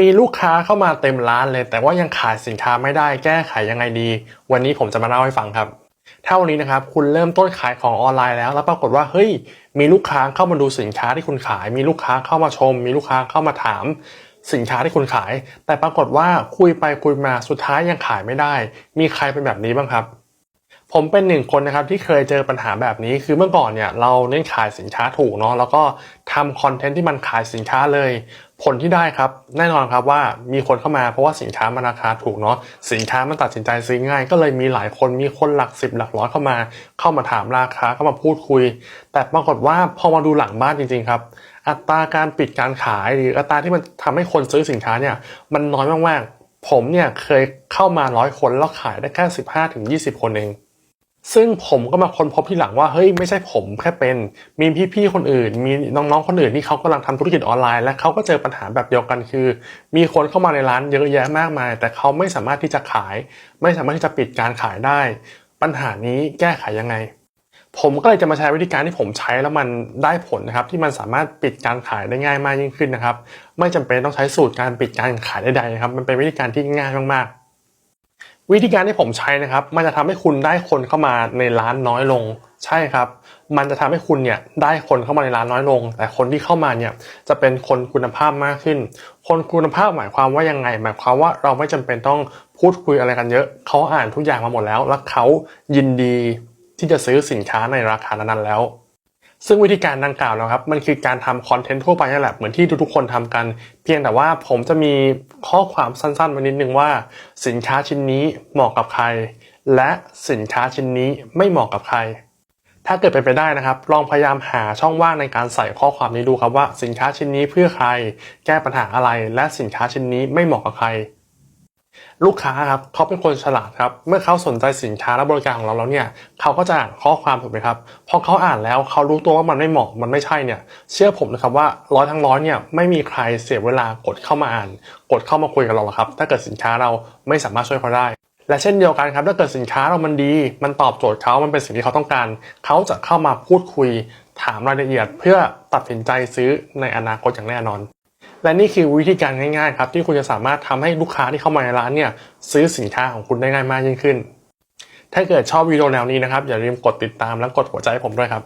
มีลูกค้าเข้ามาเต็มร้านเลย แต่ว่ายังขายสินค้าไม่ได้แก้ไขยังไงดี วันนี้ผมจะมาเล่าให้ฟังครับถ้าวันนี้นะครับคุณเริ่มต้นขายของออนไลน์แล้ว แล้วปรากฏว่าเฮ้ยมีลูกค้าเข้ามาดูสินค้าที่คุณขาย มีลูกค้าเข้ามาชม มีลูกค้าเข้ามาถาม สินค้าที่คุณขาย แต่ปรากฏว่าคุยไปคุยมาสุดท้ายยังขายไม่ได้ มีใครเป็นแบบนี้บ้างครับ ผมเป็นหนึ่งคนนะครับที่เคยเจอปัญหาแบบนี้คือเมื่อก่อนเนี่ยเราเน้นขายสินค้าถูกเนาะแล้วก็ทำคอนเทนต์ที่มันขายสินค้าเลย ผลที่ได้ครับแน่นอนครับว่ามีคนเข้ามาเพราะว่าสินค้ามันราคาถูกเนาะสินค้ามันตัดสินใจซื้อง่าย ก็เลยมีหลายคนมีคนหลักสิบหลักร้อยเข้ามา เข้ามาถามราคาเข้ามาพูดคุย แต่ปรากฏว่าพอมาดูหลังบ้านจริงๆครับอัตราการปิดการขายหรืออัตราที่มันทำให้คนซื้อสินค้าเนี่ยมันน้อยมากๆ ผมเนี่ยเคยเข้ามาร้อยคนแล้วขายได้แค่สิบห้าถึงยี่สิบคนเอง ซึ่งผมก็มาค้นพบที่หลังว่าเฮ้ยไม่ใช่ผมแค่เป็น มีพี่ๆคนอื่น มีน้องๆคนอื่นที่เขากำลังทำธุรกิจออนไลน์ และเขาก็เจอปัญหาแบบเดียวกันคือ มีคนเข้ามาในร้านเยอะแยะมากมาย แต่เขาไม่สามารถที่จะขาย ไม่สามารถที่จะปิดการขายได้ ปัญหานี้แก้ไขยังไง ผมก็เลยจะมาใช้วิธีการที่ผมใช้แล้วมันได้ผลนะครับ ที่มันสามารถปิดการขายได้ง่ายมากยิ่งขึ้นนะครับ ไม่จำเป็นต้องใช้สูตรการปิดการขายใดๆนะครับ มันเป็นวิธีการที่ง่ายมากๆ วิธีการที่ผมใช้นะครับ มันจะทำให้คุณได้คนเข้ามาในร้านน้อยลง ใช่ครับ มันจะทำให้คุณเนี่ยได้คนเข้ามาในร้านน้อยลง แต่คนที่เข้ามาเนี่ยจะเป็นคนคุณภาพมากขึ้น คนคุณภาพหมายความว่ายังไง หมายความว่าเราไม่จำเป็นต้องพูดคุยอะไรกันเยอะ เขาอ่านทุกอย่างมาหมดแล้ว แล้วเขายินดีที่จะซื้อสินค้าในราคานั้นแล้ว ซึ่งวิธีการดังกล่าวนะครับมันคือการทำคอนเทนต์ทั่วไปนั่นแหละเหมือนที่ทุกๆคนทำกัน เพียงแต่ว่าผมจะมีข้อความสั้นๆไว้นิดนึงว่า สินค้าชิ้นนี้เหมาะกับใคร และสินค้าชิ้นนี้ไม่เหมาะกับใคร ถ้าเกิดเป็นไปได้นะครับ ลองพยายามหาช่องว่างในการใส่ข้อความนี้ดูครับว่า สินค้าชิ้นนี้เพื่อใคร แก้ปัญหาอะไร และสินค้าชิ้นนี้ไม่เหมาะกับใคร ลูกค้าครับเขาเป็นคนฉลาดครับ เมื่อเขาสนใจสินค้าและบริการของเราแล้วเนี่ยเขาก็จะอ่านข้อความถูกไหมครับพอเขาอ่านแล้วเขารู้ตัวว่ามันไม่เหมาะมันไม่ใช่เนี่ย เชื่อผมนะครับว่าร้อยทั้งร้อยเนี่ยไม่มีใครเสียเวลากดเข้ามาอ่าน กดเข้ามาคุยกับเราหรอกครับ ถ้าเกิดสินค้าเราไม่สามารถช่วยเขาได้และเช่นเดียวกันครับถ้าเกิดสินค้าเรามันดี มันตอบโจทย์เขามันเป็นสิ่งที่เขาต้องการ เขาจะเข้ามาพูดคุยถามรายละเอียด เพื่อตัดสินใจซื้อในอนาคตอย่างแน่นอน และนี่คือวิธีการง่ายๆครับที่คุณจะสามารถทำให้ลูกค้าที่เข้ามาในร้านเนี่ยซื้อสินค้าของคุณได้ง่ายมากยิ่งขึ้น ถ้าเกิดชอบวิดีโอแนวนี้นะครับอย่าลืมกดติดตามและกดหัวใจให้ผมด้วยครับ